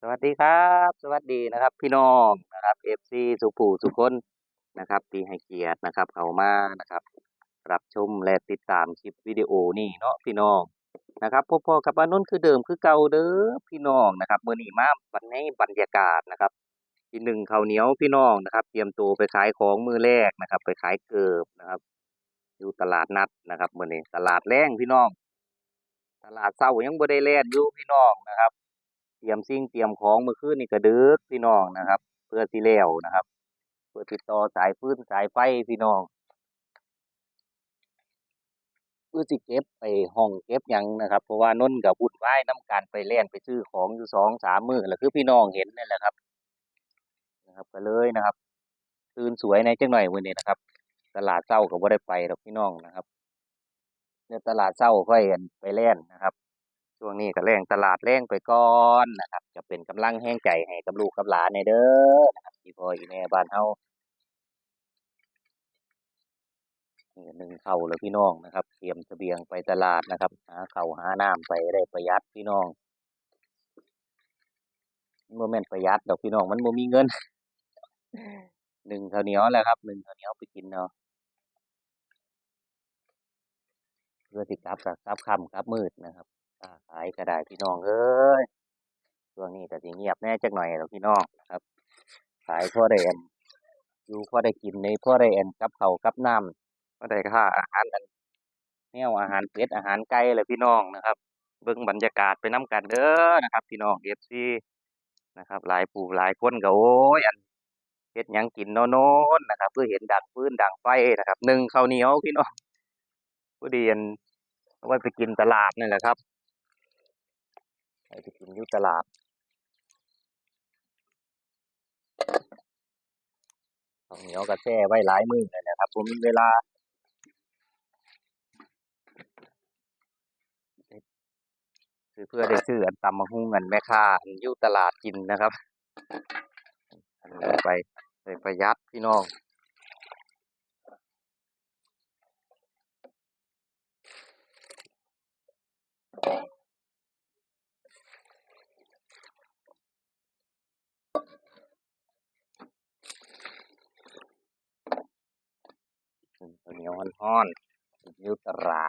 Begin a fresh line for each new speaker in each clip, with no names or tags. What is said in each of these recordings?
สวัสดีครับ สวัสดีนะครับ พี่น้องนะครับ FC สุผูสุคนนะครับที่ให้เกียรตินะครับ เขามานะครับ รับชมและติดตามคลิปวิดีโอนี่เนาะพี่น้องนะครับพบๆกับอานนคือเดิมคือเก่าเด้อพี่น้องนะครับมื้อนี้มาวันนี้บรรยากาศนะครับทีหนึ่งข้าวเหนียวพี่น้องนะครับ เตรียมตัวไปขายของมือแรกนะครับ ไปขายเกิบนะครับ อยู่ตลาดนัดนะครับมื้อนี้ตลาดแรงพี่น้อง ตลาดเช้ายังบ่ได้แล่นอยู่พี่น้องนะครับ เตรียมสิ่งเตรียมของเมื่อคืนนี่ก็ดึกพี่น้องนะครับ เพื่อสิแล้วนะครับ เพื่อติดต่อสายฟื้นสายไฟพี่น้องเพื่อสิเก็บไปห้องเก็บยังนะครับ เพราะว่านนกับวุ่นวายน้ำการไปแล่นไปซื้อของอยู่สองสามมือแล้วคือพี่น้องเห็นนั่แหละครับ นะครับก็เลยนะครับตื่นสวยในจังหน่อยมื้อนี้นะครับ ตลาดเช้าก็บ่ได้ไปดอกพี่น้องนะครับเนี่ยตลาดเช้าค่อยกันไปแล่นนะครับ ช่วงนี้ก็แรงตลาดแรงไปก่อนนะครับจะเป็นกำลังแห้งใจให้กับลูกกับหลานในเด้อนะครับที่พ่ออีแม่บ้านเฮาหนึ่งเข้าวแล้วพี่น้องนะครับ เตรียมเสบียงไปตลาดนะครับหาเข้าหาน้ำไปได้ประหยัดพี่น้องโมันบ่แม่นประหยัดดอกพี่น้องมันบ่มีเงินหนึ่งข้าวเหนียวแหละครับหนึ่งข้าวเหนียวไปกินเนาะเพื่อสิกลับกับกลับค่ำกับมืดนะครับ ค้าขายก็ได้พี่น้องเอ้ยช่วงนี้ก็สิเงียบแน่จักหน่อยแล้วพี่น้องครับ ขายพ่อได้อันอยู่พอได้กินในพ่อได้อันกับเขากับน้ำพ่อได้ค่าอาหารอันแนวอาหารเป็ดอาหารไก่แหละพี่น้องนะครับ เบิ่งบรรยากาศไปนํกันเด้อนะครับ พี่น้อง FC นะครับ หลายผู้หลายคนก็โอ้ยอันเฮ็ดยังกินโน้นนะครับ เพื่อเห็นดังฟื้นดังไฟนะครับหนึ่งข้าวเหนียวพี่น้องพอดีอันเอาไว้ไปกินตลาดนี่แหละครับ ไปไปกินอยู่ตลาดข้าเหนียวก็แช่ไว้หลายมื้อเลยนะครับ ผมเวลาคือเพื่อได้ซื้ออันตำบักหุ่งอันแม่ค้าอันยู่ตลาดกินนะครับ ไปไปประหยัดพี่น้อง ข้าวเหนียวฮ้อนๆยู่ตลา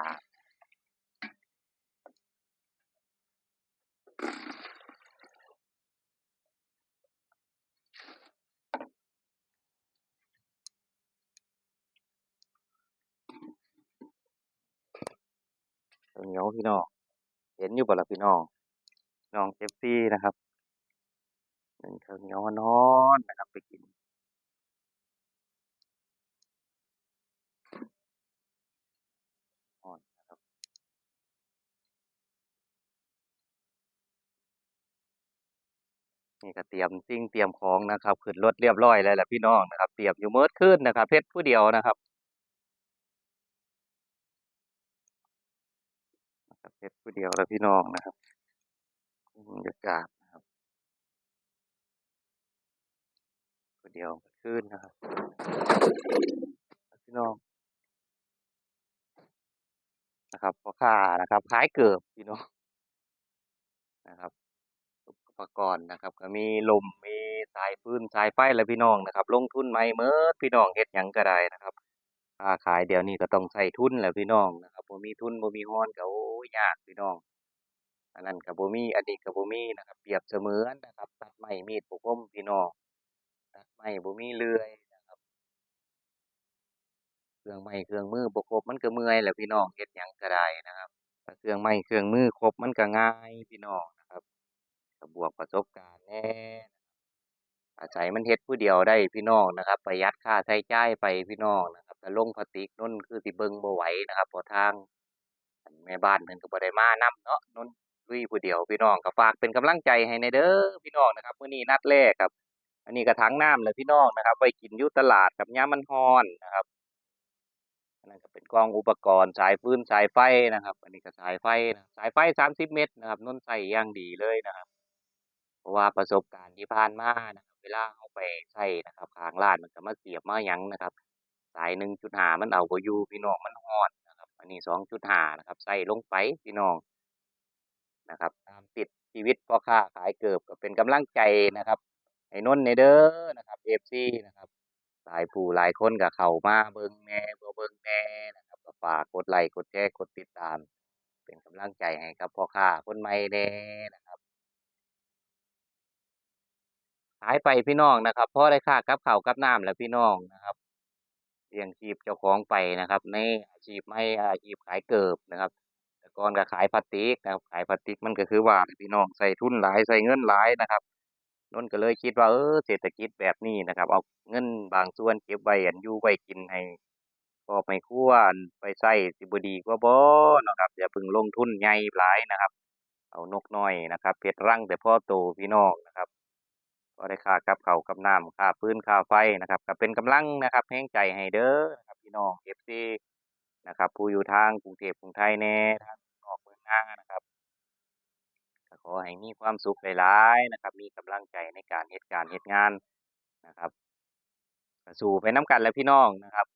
เหนียวพี่น้อง เห็นอยู่บ่ล่ะพี่น้อง น้องเอฟซี่นะครับหนึ่งข้าวเหนียวฮ้อนนะครับไปกินนะครับ นี่ก็เตรียมสิ่งเตรียมของนะครับขึ้นรถเรียบร้อยแล้วแหละพี่น้องนะครับ เตรียมอยู่เมิดคืนนะครับเฮ็ดผู้เดียวนะครับนะครับเฮ็ดผู้เดียวแล้วพี่น้องนะครับบรรยากาศนะครับผู้เดียวคืนนะครับพี่น้องนะครับพ่อค้านะครับขายเกือบพี่น้อง อุปกรณ์นะครับ ก็มีลมมีสายฟืนสายไฟและพี่น้องนะครับ ลงทุนใหม่เมิดพี่น้องเฮ็ดหยังก็ได้นะครับค้าขายเดี๋ยวนี้ก็ต้องใช้ทุนแหละพี่น้องนะครับบ่มีทุนบ่มีฮอนก็โอ้ยยากพี่น้อง อันนั้นก็บ่มีอันนี้ก็บ่มีนะครับ เปรียบเสมือนนะครับ ตัดไม้มีดปกคมพี่น้องตัดไม้บ่มีเลื่อยนะครับ เครื่องไม้เครื่องมือบ่ครบมันก็เมื่อยแหละพี่น้องเฮ็ดหยังก็ได้นะครับถ้าเครื่องไม้เครื่องมือครบมันก็ง่ายพี่น้อง บบวกประสบการณ์แน่อาศัยมันเฮ็ดผู้เดียวได้พี่น้องนะครับ ประหยัดค่าใช้จ่ายไปพี่น้องนะครับแต่ลงพลาสติกนนคือสิเบิงบ่ไหวนะครับพราะทางแม่บ้านเพิ่นก็บ่ได้มานำเนาะนนลุยผู้เดียวพี่น้องก็ฝากเป็นกำลังใจให้ในเด้อพี่น้องนะครับมื้อนี้นัดแรกครับ อันนี้ก็ถังน้ำแหละพี่น้องนะครับไว้กินอยู่ตลาดครับยามมันร้อนนะครับอันนั้นก็เป็นกองอุปกรณ์สายฟืนสายไฟนะครับ อันนี้ก็สายไฟนะสายไฟ30เมตรนะครับนนใช้อย่างดีเลยนะครับ เพราะว่าประสบการณ์ที่ผ่านมานะครับเวลาเราไปใช้นะครับข้างร้านมันก็มาเสียบมาหยังนะครับ สาย1.5มันเอาบ่อยู่พี่น้องมันร้อนนะครับ อันนี้2.5นะครับใส่ลงไปพี่น้องนะครับ ตามติดชีวิตพ่อค้าขายเกิบก็เป็นกำลังใจนะครับให้นนท์ในเด้อนะครับ FC นะครับหลายผู้หลายคนก็เข้ามาเบิ่งแหน่บ่เบิ่งแหน่นะครับก็ฝากกดไลค์กดแชร์กดติดตาม เป็นกำลังใจให้กับพ่อค้าคนใหม่แหน่นะครับ ขายไปพี่น้องนะครับพอได้ค่ากับเข้ากับน้ำแล้วพี่น้องนะครับเลี้ยงชีพเจ้าของไปนะครับ ในอาชีพใหม่อาชีพขายเกิบนะครับ แต่ก่อนก็ขายพลาสติกนะครับ ขายพลาสติกมันก็คือว่าพี่น้องใส่ทุนหลายใส่เงินหลายนะครับนนก็เลยคิดว่าเออเศรษฐกิจแบบนี้นะครับ เอาเงินบางส่วนเก็บไว้อันยู่ไว้กินให้พอให้ครัวไปใช้สิบดีกว่าบ่นะครับอย่าเพิ่งลงทุนใหญ่หลายนะครับ เอานกน้อยนะครับเฮ็ดรังแต่พ่อโตพี่น้องนะครับ ก็ได้ค่ากับเขากับน้ำค่าฟื้นค่าไฟนะครับก็เป็นกำลังนะครับแห่งใจให้เด้อนะครับพี่น้องเอฟซีนะครับ ผู้อยู่ทางกรุงเทพกรุงไทยแน่ทางนอกเมืองน้านะครับขอให้มีความสุขหลายๆนะครับ มีกำลังใจในการเหตุการณ์เหตุงานนะครับสู่ไปนํกันแล้วพี่น้องนะครับ